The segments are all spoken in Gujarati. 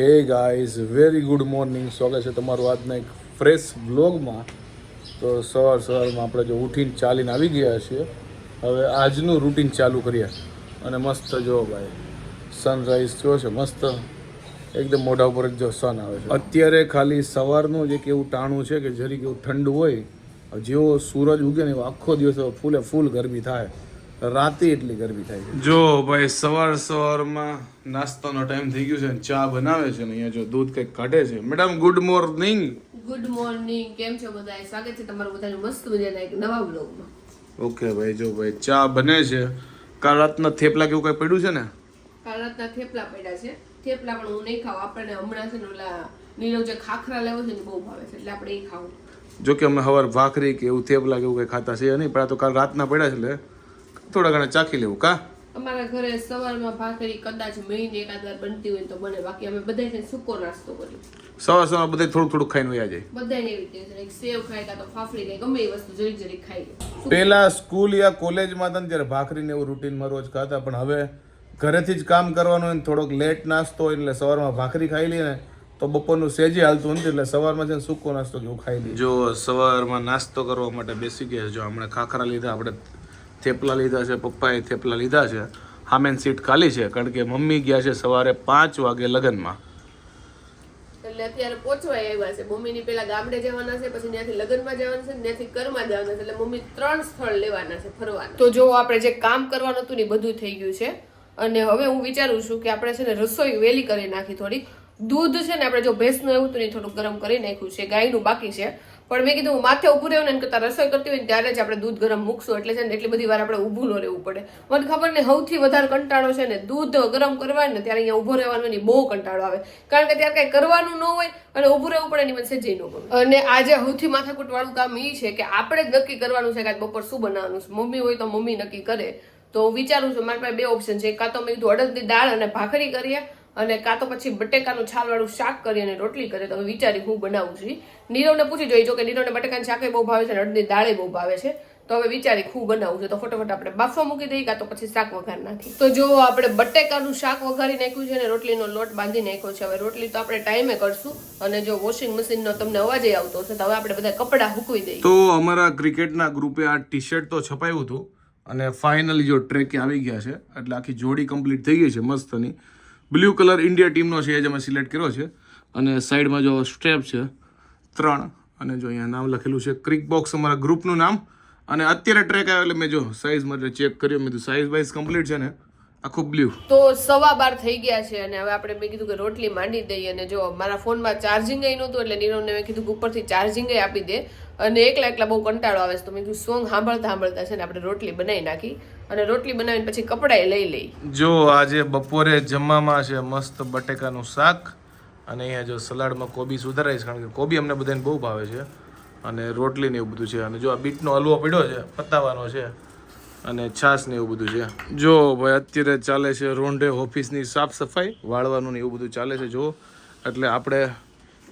Hey guys very good morning સ્વાગત છે તમારું આજના એક ફ્રેશ બ્લોગમાં તો સવાર સવારમાં આપણે જો ઉઠીને ચાલીને આવી ગયા છીએ. હવે આજનું રૂટીન ચાલુ કરીએ. અને મસ્ત જો ભાઈ સનરાઈઝ થયો છે, મસ્ત. એકદમ મોઢા ઉપર જ જો સન આવે છે. અત્યારે ખાલી સવારનું જ એક એવું ટાણું છે કે જરીક એવું ઠંડુ હોય, જેવો સૂરજ ઉગે ને એવો આખો દિવસ ફૂલે ફૂલ ગરમી થાય. રાતે એટલી ગરમી થાય છે. જો ભાઈ સવાર સવારમાં નાસ્તાનો ટાઈમ થઈ ગયો છે અને ચા બનાવે છે ને અહીંયા જો દૂધ કંઈક કાઢે છે. Madam good morning good morning કેમ છો બધા સ્વાગત છે તમારું બધાનું મસ્ત મજાના એક નવા બ્લોગમાં ઓકે ભાઈ જો ભાઈ ચા બને છે. કાલ રાતના થેપલા કેવું કઈ પડ્યું છે ને? કાલ રાતના થેપલા પડ્યા છે. થેપલા પણ હું નહીં ખાવ આપણને હમણાં છે ને ઓલા નીરવ જે ખાખરા લેવો છે ને બહુ ભાવે છે એટલે આપણે એ ખાવું. જો કે અમે હવાર ભાખરી કે એવું થેપલા કે એવું કઈ ખાતા છે નહીં પણ આ તો કાલ રાતના પડ્યા છે એટલે. થોડા ઘણા ચાખી લેવું કા? અમારા ઘરે સવારમાં ભાખરી કદાચ મહિને એકાદ બનતી હોય તો બને. બાકી અમે બધા છે સૂકો નાસ્તો કરીએ. સવાર સવાર બધા થોડું થોડું ખાઈને વયા જાય. બધાને એવી રીતે સેવ ખાય કાં તો ફાફડી ખાય ગમે એ વસ્તુ જરીક જરીક ખાઈ લે. પેલા સ્કૂલ યા કોલેજમાં હતા ને ત્યારે ભાખરીને એવું રૂટીનમાં રોજ ખાતા પણ હવે ઘરેથી જ કામ કરવાનું હોય ને થોડોક લેટ નાસ્તો હોય એટલે સવારમાં ભાખરી ખાઈ લઈએ ને તો બપોરનું સેજી હાલતું નથી એટલે સવારમાં છે ને સૂકો નાસ્તો કેવું ખાઈ લઈએ. જો સવારમાં નાસ્તો કરવા માટે બેસી ગયા જો હમણાં ખાખરા લીધા આપણે થેપલા લીધા છે પપ્પાએ થેપલા લીધા છે. હામેન સીટ ખાલી છે કારણ કે મમ્મી ગયા છે સવારે પાંચ વાગે લગ્નમાં. એટલે અત્યારે પહોંચવા આવ્યા છે. મમ્મીની પેલા ગામડે જવાના છે પછી ત્યાંથી લગ્નમાં જવાના છે ત્યાંથી ઘરમાં જવાના છે. એટલે મમ્મી ત્રણ સ્થળ લેવાના છે ફરવાના. તો જો આપણે જે કામ કરવાનું હતું ને એ બધું થઈ ગયું છે. અને હવે હું વિચારું છું કે આપણે છે ને રસોઈ વેલી કરી નાખી થોડી દૂધ છે ને આપણે જો ભેંસનું એવું હતું ને થોડું ગરમ કરી નાખ્યું છે ગાયનું બાકી છે. પણ મેં કીધું, માથે ઊભું રહેવું ને કરતાં રસોઈ કરતી હોય ને ત્યારે જ આપણે દૂધ ગરમ મૂકશું. એટલે છે ને એટલી બધી વાર આપણે ઊભું ન રહેવું પડે. મને ખબર ને સૌથી વધારે કંટાળો છે ને દૂધ ગરમ કરવા ને ત્યારે અહીંયા ઊભો રહેવાનો ને બહુ કંટાળો આવે. કારણ કે ત્યારે કંઈ કરવાનું ન હોય અને ઊભું રહેવું પડે એની મને સેજે ન ગમે. અને આજે સૌથી માથાકૂટવાળું કામ એ છે કે આપણે જ નક્કી કરવાનું છે કે આજ બપોર શું બનાવવાનું છે. મમ્મી હોય તો મમ્મી નક્કી કરે. તો વિચારું છું, મારી પાસે બે ઓપ્શન છે. કાં તો મેં કીધું અડદની દાળ અને ભાખરી કરીએ અને કાં તો પછી બટેકાનું છાલવાળું શાક કરી અને રોટલી કરે, તો વિચારી હું બનાવું છું નીરવને પૂછી જોઈ, જો કે નીરવને બટેકાનું શાક બહુ ભાવે છે અને અડદની દાળે બહુ ભાવે છે, તો હવે વિચારી હું બનાવું છે. તો ફટોફટ આપણે બાફવા મૂકી દઈએ કાં તો પછી શાક વઘાર નાખી તો જો આપણે બટેકાનું શાક વઘારી નાખ્યું છે અને રોટલીનો લોટ બાંધી નાખ્યો છે. હવે રોટલી તો આપણે ટાઈમે કરશું અને જો વોશિંગ મશીનનો તમને અવાજ આવતો હશે, તો હવે આપણે બધા કપડાં હૂકવી દઈએ. તો અમારા ક્રિકેટના ગ્રુપે આ ટી શર્ટ તો છપાયું હતું અને ફાઇનલી જો ટ્રેકે આવી ગયા છે, એટલે આખી જોડી કમ્પ્લીટ થઈ ગઈ છે મસ્તની. બ્લુ કલર ઇન્ડિયા ટીમનો છે એ જ અમે સિલેક્ટ કર્યો છે. અને સાઈડમાં જો સ્ટેપ છે, ત્રણ, અને જો અહીંયા નામ લખેલું છે, ક્રિક બોક્સ અમારા ગ્રુપનું નામ. અને અત્યારે ટ્રેક આવ્યો એટલે મેં જો સાઈઝ માટે ચેક કર્યો, મેં સાઈઝ વાઇઝ કમ્પ્લીટ છે ને આખું બ્લુ તો સવા બાર થઈ ગયા છે અને હવે આપણે મેં કીધું કે રોટલી માંડી દઈએ અને જો મારા ફોનમાં ચાર્જિંગ નહોતું એટલે નીરવને મેં કીધું ઉપરથી ચાર્જિંગ આપી દે. અને એકલા એકલા બહુ કંટાળો આવે છે. તો મેં કીધું, સોંગ સાંભળતા સાંભળતા છે ને આપણે રોટલી બનાવી નાખી અને રોટલી બનાવીને પછી કપડાએ લઈ લઈ. જો આજે બપોરે જમવામાં છે મસ્ત બટેકાનું શાક અને અહીંયા જો સલાડમાં કોબી સુધારાઈશ કારણ કે કોબી અમને બધાને બહુ ભાવે છે અને રોટલી ને એવું બધું છે. અને જો આ બીટનો હલવો પડ્યો છે, પતાવાનો છે અને છાશ ને એવું બધું છે. જો ભાઈ, અત્યારે ચાલે છે રોંઢે ઓફિસની સાફ સફાઈ, વાળવાનું ને એવું બધું ચાલે છે જો એટલે આપણે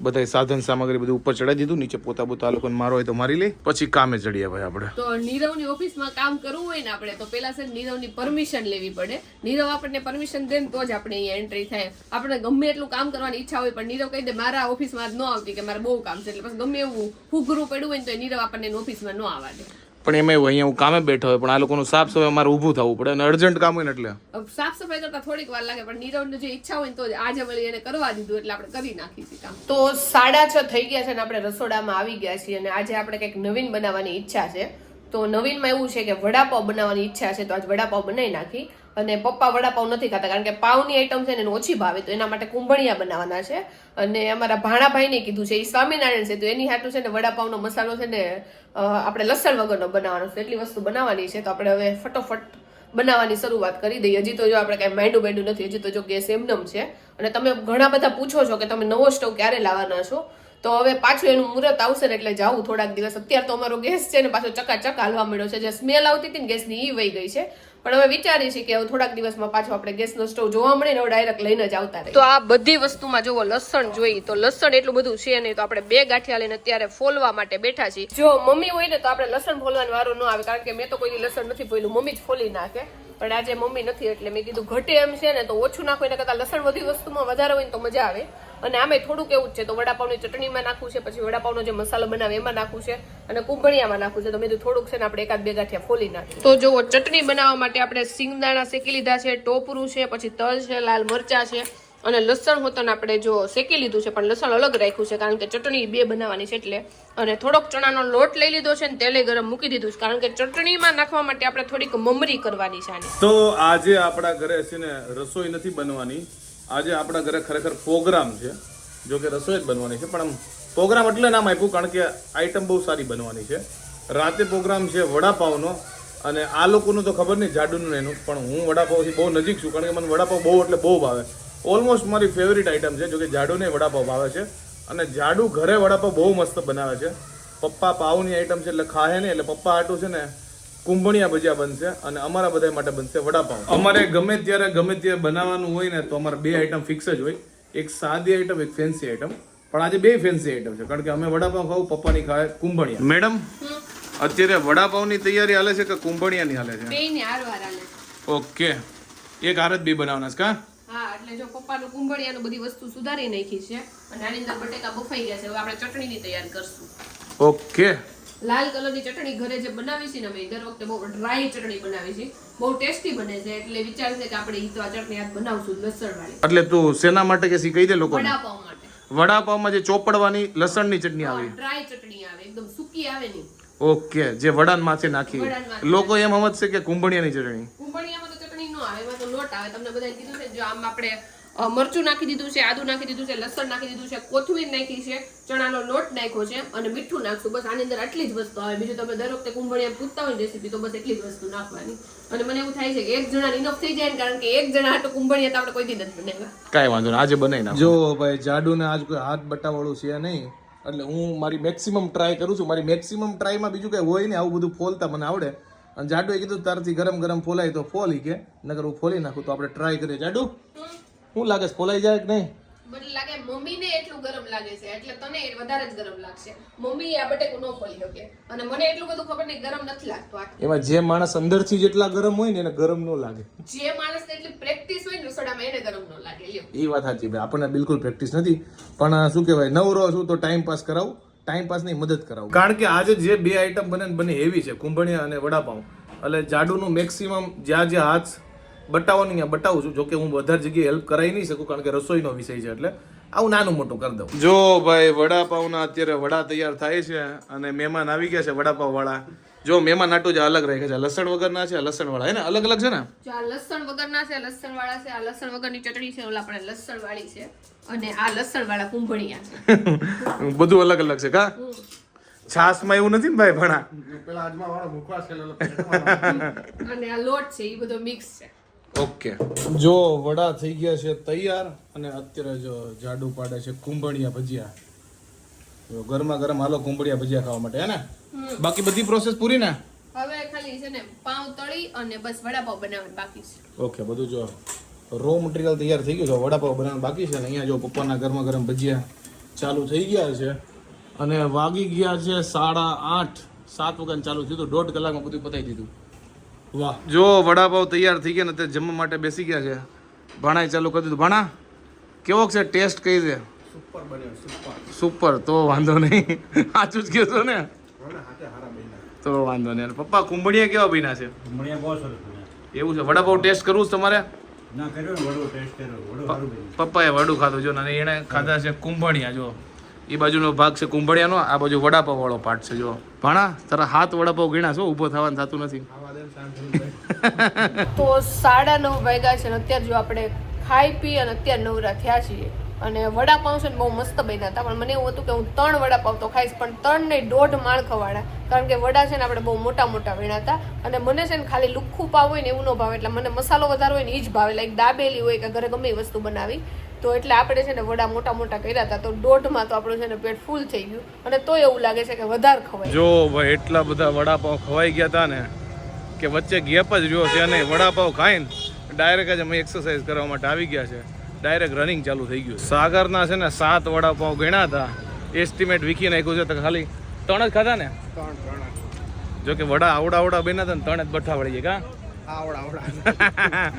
બધા સાધન સામગ્રી બધું ઉપર ચડાવી દીધું, નીચે પોતા પોતા લોકો મારો હોય તો મારી લે, પછી કામે ચડીએ ભાઈ આપણે. તો નીરવની ઓફિસમાં કામ કરવું હોય ને આપણે, તો પેલા છે નીરવ નીરવની પરમિશન લેવી પડે. નીરવ આપણને પરમિશન દે ને તો જ આપણે અહીંયા એન્ટ્રી થાય. આપણે ગમે એટલું કામ કરવાની ઈચ્છા હોય, પણ નીરવ કહી દે, મારા ઓફિસમાં જ ન આવતી કે મારે બહુ કામ છે. એટલે પછી ગમે એવું હુગરું પડ્યું હોય ને તો નીરવ આપણને ઓફિસમાં ન આવવા દે. પણ એમાં એવું અહીંયા હું કામે બેઠો હોય પણ આ લોકોનું સાફ સફાઈ અમારે ઊભું થવું પડે. અને અર્જન્ટ કામ હોય ને એટલે. સાફ સફાઈ કરતા થોડીક વાર લાગે પણ નીરવને જે ઈચ્છા હોય ને તો આજે મળી એને કરવા દીધું એટલે આપણે કરી નાખી કામ. તો સાડા છ થઈ ગયા છે ને આપણે રસોડામાં આવી ગયા છીએ અને આજે આપણે કંઈક નવીન બનાવવાની ઈચ્છા છે. તો નવીનમાં એવું છે કે વડાપાવ બનાવવાની ઈચ્છા છે તો આજ વડાપાવ બનાવી નાખી. અને પપ્પા વડાપાઉં નથી ખાતા, કારણ કે પાઉની આઈટમ છે ને ઓછી ભાવે, તો એના માટે કુંભણિયા બનાવવાના છે. અને અમારા ભાણાભાઈને કીધું છે એ સ્વામિનારાયણ છે, તો એની હાટું છે ને વડાપાવનો મસાલો છે ને આપણે લસણ વગરનો બનાવવાનો છે. એટલી વસ્તુ બનાવવાની છે, તો આપણે હવે ફટોફટ બનાવવાની શરૂઆત કરી દઈએ. હજી તો જો આપણે કાંઈ માંડું બાંડું નથી, હજી તો જો ગેસ એમનેમ છે. અને તમે ઘણા બધા પૂછો છો કે તમે નવો સ્ટવ ક્યારે લાવવાના છો, તો હવે પાછું એનું મુહૂર્ત આવશે ને એટલે જાવું થોડાક દિવસ. અત્યારે તો અમારો ગેસ છે ને પાછો ચકાચક હાલવા મળ્યો છે. જે સ્મેલ આવતી હતી ને ગેસની એ વહી ગઈ છે. પણ હવે વિચારી છીએ કે હવે થોડાક દિવસમાં પાછો આપણે ગેસનો સ્ટવ જોવા મળે ને હવે ડાયરેક્ટ લઈને જ આવતા રહે તો આ બધી વસ્તુમાં જોવો લસણ જોઈ તો લસણ એટલું બધું છે નહીં તો આપણે બે ગાંઠિયા લઈને અત્યારે ફોલવા માટે બેઠા છીએ. જો મમ્મી હોય ને તો આપણે લસણ ફોલવાનો વારો ન આવે કારણ કે મેં તો કોઈની લસણ નથી ફોલ્યું. મમ્મી જ ફોલી નાખે. પણ આજે મમ્મી નથી, એટલે મેં કીધું ઘટે એમ છે ને તો ઓછું નાખો, એના કરતાં લસણ બધી વસ્તુમાં વધારે હોય ને તો મજા આવે. અને આમે થોડુંક એવું જ છે, તો વડાપાવની ચટણીમાં નાખવું છે, પછી વડાપાવનો જે મસાલો બનાવે એમાં નાખવું છે, અને કુંભળિયામાં નાખવું છે, તો મેં થોડુંક છે ને આપણે એકાદ બે ગાંઠિયા ફોલી નાખ્યું તો જુઓ, ચટણી બનાવવા માટે આપણે સિંગદાણા શેકી લીધા છે, ટોપરું છે, પછી તલ છે, લાલ મરચા છે અને લસણ હોતન આપણે જો શેકી લીધું છે, પણ લસણ અલગ રાખ્યું છે, કારણ કે ચટણી બે બનાવવાની છે એટલે. અને થોડોક ચણાનો લોટ લઈ લીધો છે ને તેલે ગરમ મૂકી દીધું છે, કારણ કે ચટણીમાં નાખવા માટે આપણે થોડીક મમરી કરવાની છે તો આજે આપણા ઘરે છે ને રસોઈ નથી બનવાની. આજે આપણા ઘરે ખરેખર પ્રોગ્રામ છે. જો કે રસોઈ જ બનવાની છે, પણ આમ પ્રોગ્રામ એટલે નામ આપ્યું, કારણ કે આઈટમ બહુ સારી બનવાની છે. રાતે પ્રોગ્રામ છે વડાપાવનો, અને આ લોકોનું તો ખબર નહીં, જાડુનું એનું, પણ હું વડાપાવથી બહુ નજીક છું, કારણ કે મને વડાપાવ બહુ એટલે બહુ ભાવે. ઓલમોસ્ટ મારી ફેવરિટ આઈટમ છે જો કે જાડુને વડાપાવ ભાવે છે. અને જાડુ ઘરે વડાપાવ બહુ મસ્ત બનાવે છે. પપ્પા પાઉની આઈટમ છે એટલે ખાહે નહીં એટલે પપ્પા આટું છે ને કુંભણિયા ભજીયા બનશે અને અમારા બધા માટે બનશે વડાપાવ. અમારે ગમે ત્યારે ગમે ત્યારે બનાવવાનું હોય ને તો અમારે બે આઈટમ ફિક્સ જ હોય. એક સાદી આઈટમ એક ફેન્સી આઈટમ પણ આજે બે ફેન્સી આઈટમ છે કારણ કે અમે વડાપાવ ખાવું પપ્પાની ખાય કુંભણિયા. મેડમ અત્યારે વડાપાવની તૈયારી હાલે છે કે કુંભણિયાની હાલે છે? ઓકે. એક જ બે બનાવવાના છે કા? હા એટલે જો પપ્પાનું કુંભળિયાનું બધી વસ્તુ સુધારી નાખી છે અને આની અંદર બટેકા બફાઈ ગયા છે હવે આપણે ચટણીની તૈયાર કરશું. ઓકે. લાલ કલરની ચટણી ઘરે જે બનાવી છે ને અમે દર વખતે બહુ ડ્રાય ચટણી બનાવી છે. બહુ ટેસ્ટી બને છે એટલે વિચાર છે કે આપણે ઈ તો આ ચટણી આજ બનાવશું લસણ વાળી એટલે તું શેના માટે કે કહી દે લોકોને? વડાપાવ માટે. વડાપાવમાં જે ચોપડવાની લસણની ચટણી આવે. ડ્રાય ચટણી આવે એકદમ સૂકી આવે નહીં. ઓકે જે વડાન છે નાખી. લોકો એમ સમજશે કે કુંભણિયાની ચટણી કુંભળિયામાં તો ચટણી ન આવે એમાં તો લોટ આવે. તમને બધાને કીધું છે જો આમ આપણે મરચું નાખી દીધું છે આદુ નાખી દીધું છે લસણ નાખી દીધું છે કોથમીર નાખી છે ચણાનો લોટ નાખ્યો છે અને મીઠું નાખશું. બસ આની અંદર આટલી જ વસ્તુ આવે. બીજું તમે દર વખતે કુંભળિયા પૂછતા હોય રેસીપી તો બસ એટલી જ વસ્તુ નાખવાની. અને મને એવું થાય છે કે એક જણા ઇનફ થઈ જાય ને કારણ કે એક જણા હાટું કુંભળિયા તો આપણે કોઈ દી નથી બનાવ્યા. કાંઈ વાંધો નહીં આજે બનાવી નાખ. જો ભાઈ જાડુ ને આજ કોઈ હાથ બટાવાળું છે નહીં એટલે હું મારી મેક્સિમમ ટ્રાય કરું છું. મારી મેક્સિમમ ટ્રાયમાં બીજું કંઈ હોય ને આવું બધું ફોલતા મને આવડે. અને જાડુએ કીધું તારથી ગરમ ગરમ ફોલાય તો ફોલી કે નકર હું ફોલી નાખું તો આપણે ટ્રાય કરીએ. જાડુ શું લાગે છે ફોલાઈ જાય કે નહીં? મને લાગે મમ્મીને એટલું ગરમ લાગે છે એટલે તને વધારે જ ગરમ લાગશે. મમ્મી આ બટેકું ન ખોલી શકે. અને મને એટલું બધું ખબર નહીં ગરમ નથી લાગતું એમાં જે માણસ અંદરથી જેટલા ગરમ હોય ને એને ગરમ ન લાગે. જે માણસને એટલી પ્રેક્ટિસ હોય ને રસોડામાં એને ગરમ ન લાગે. એ વાત સાચી ભાઈ. આપણને બિલકુલ પ્રેક્ટિસ નથી. પણ શું કહેવાય નવરો છું તો ટાઈમ પાસ કરાવું. ટાઈમ પાસની મદદ કરાવું. કારણ કે આજે જે બે આઈટમ બને બને એવી છે કુંભણિયા અને વડાપાઉં. એટલે જાડુનું મેક્સિમમ જ્યાં જ્યાં હાથ બતાવવાનું નહીં બતાવું છું જોકે હું વધારે જગ્યાએ હેલ્પ કરાવી નહીં શકું કારણ કે રસોઈનો વિષય છે એટલે આવું નાનું મોટું કરી દઉં. જો ભાઈ વડાપાઉંના અત્યારે વડા તૈયાર થાય છે અને મહેમાન આવી ગયા છે વડાપાઉં વાળા જો મહેમાન આટું જે અલગ રહે છે. લસણ વગરના છે લસણ વાળા હે ને? અલગ અલગ છે ને? આ લસણ વગરના છે લસણ વાળા છે આ લસણ વગરની ચટણી છે ઓલા આપણે લસણ વાળી છે. અને આ લસણ વાળા કુંભળિયા છે. બધું અલગ અલગ છે કા? છાસમાં એવું નથી ને ભાઈ ભણા? અને આ લોટ છે એ બધો મિક્સ છે. ઓકે. જો વડા થઈ ગયા છે તૈયાર અને અત્યારે જો જાડુ પાડે છે કુંભણિયા ભજીયા. જો ગરમા ગરમ હાલો કુંભળિયા ભજીયા ખાવા માટે હે ને? બાકી બધી પ્રોસેસ પૂરી ને? હવે ખાલી છે ને પાઉં તળી અને બસ વડાપાવ બનાવવાનું બાકી છે. ઓકે બધું જો રો મટીરિયલ તૈયાર થઈ ગયું છે. વડાપાવ બનાવવાનું બાકી છે ને? અહીંયા જો પપ્પાના ગરમા ગરમ ભજીયા ચાલુ થઈ ગયા છે અને વાગી ગયા છે સાડા આઠ. સાત વાગ્યા ચાલુ થયું હતું. દોઢ કલાકમાં બધું પતાવી દીધું. વાહ. જો વડાપાવ તૈયાર થઈ ગયા ને તે જમવા માટે બેસી ગયા છે. ભાણાએ ચાલુ કરી દીધું. ભાણા કેવો છે ટેસ્ટ કઈ છે? સુપર તો વાંધો નહીં. આચું જ કહેશો ને? તો વાંધો નહીં. અને પપ્પા કુંભળિયા કેવા બન્યા છે? મળ્યા બહુ સરસ એવું છે? વડાપાવ ટેસ્ટ કરવું છે તમારે? ના કર્યો વડો ટેસ્ટ કર્યો. વડો સારું બન્યું. પપ્પાએ વડું ખાધું. જો અને એણે ખાધા છે કુંભળિયા જો. એ બાજુનો ભાગ છે કુંભળિયાનો આ બાજુ વડાપાવ વાળો પાર્ટ છે જો. ભણા તારા હાથ વડાપાવ ગીણા છો ઊભો થવાનું થતું નથી. તો સાડા નવ વાગ્યા છે અત્યારે જો આપણે ખાઈ પી અને અત્યારે નવરા થયા છીએ. અને વડાપાઉં છે ને બહુ મસ્ત બન્યા હતા. પણ મને એવું હતું કે હું ત્રણ વડાપાઉં તો ખાઈશ, પણ ત્રણ ને દોઢ માળખાવાળા. કારણ કે વડા છે ને આપણે બહુ મોટા મોટા વીણા હતા. અને મને છે ને ખાલી લુખ્ખું પાવ હોય ને એવું ન ભાવે. એટલે મને મસાલો વધારે હોય ને એ જ ભાવે. લાઈક દાબેલી હોય કે ઘરે ગમે એ વસ્તુ બનાવી. તો એટલે આપણે છે ને વડા મોટા મોટા કર્યા હતા. તો દોઢમાં તો આપણું છે ને પેટ ફૂલ થઈ ગયું. અને તો એવું લાગે છે કે વધારે ખવાય. જો ભાઈ, એટલા બધા વડાપાઉં ખવાઈ ગયા હતા ને કે વચ્ચે ગેપ જ રહ્યો છે અને વડાપાવ ખાઈને ડાયરેક્ટ જ અમે એક્સરસાઇઝ કરવા માટે આવી ગયા છે. ડાયરેક્ટ રનિંગ ચાલુ થઈ ગયું સાગરના છે ને સાત વડાપાવ ગણ્યા હતા. એસ્ટિમેટ વીખી નાખ્યું છે તો ખાલી ત્રણ જ ખાધા ને? જો. કે વડા આવડા આવડા બન્યા હતા ને ત્રણ જ બઠા વળી ગયા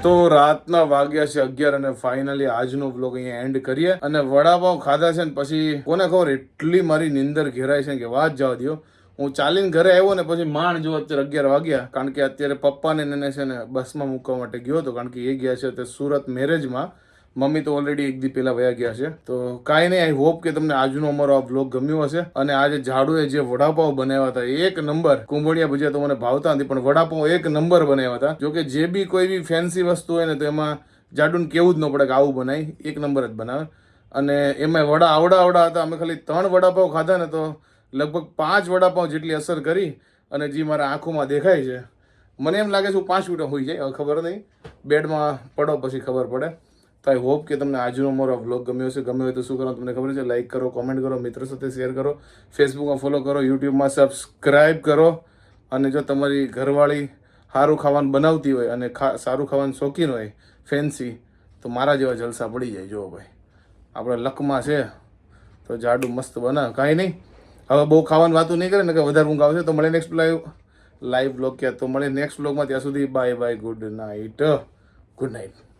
તો રાતના વાગ્યા છે અગિયાર અને ફાઇનલી આજનો બ્લોગ અહીંયા એન્ડ કરીએ. અને વડાપાવ ખાધા છે ને પછી કોને ખબર એટલી મારી નિંદર ઘેરાય છે કે વાત જવા દો હું ચાલીને ઘરે આવ્યો ને પછી માંડ જો અત્યારે અગિયાર વાગ્યા કારણ કે અત્યારે પપ્પાને એને છે ને બસમાં મૂકવા માટે ગયો હતો કારણ કે એ ગયા છે તે સુરત મેરેજમાં મમ્મી તો ઓલરેડી એક દી પહેલાં વયા ગયા છે. તો કાંઈ નહીં આઈ હોપ કે તમને આજનો અમારો આ બ્લોગ ગમ્યો હશે. અને આજે ઝાડુએ જે વડાપાવ બનાવ્યા હતા એક નંબર. કુંભળિયા ભજીયા તો મને ભાવતા નથી, પણ વડાપાવ એક નંબર બનાવ્યા હતા. જો કે જે બી કોઈ બી ફેન્સી વસ્તુ હોય ને, તો એમાં જાડુને કેવું જ ન પડે કે આવું બનાવી એક નંબર જ બનાવે. અને એમાં વડા આવડા આવડા હતા. અમે ખાલી ત્રણ વડાપાઉં ખાધા ને, તો લગભગ પાંચ વડાપાઉં જેટલી અસર કરી અને જે મારા આંખોમાં દેખાય છે. મને એમ લાગે છે હું પાંચ મિનિટ હોઈ જાય ખબર નહીં. બેડમાં પડો પછી ખબર પડે. તો આઈ હોપ કે તમને આજનો મારો વ્લોગ ગમ્યો હશે. ગમ્યો હોય તો શું કરો તમને ખબર છે? લાઇક કરો કોમેન્ટ કરો, મિત્રો સાથે શેર કરો. ફેસબુકમાં ફોલો કરો યુટ્યુબમાં સબસ્ક્રાઈબ કરો. અને જો તમારી ઘરવાળી સારું ખાવાનું બનાવતી હોય અને ખા, સારું ખાવાનું શોખીન હોય ફેન્સી તો મારા જેવા જલસા પડી જાય. જુઓ ભાઈ, આપણે લકમાં છે. તો જાડું મસ્ત બના. કાંઈ નહીં. હવે બહુ ખાવાની વાતું નહીં કરે ને કે વધારે ઊંઘ આવશે તો મળે નેક્સ્ટ લાઈવ લાઈવ બ્લોગ ક્યાં? તો મળે નેક્સ્ટ બ્લોગમાં ત્યાં સુધી bye bye good night good night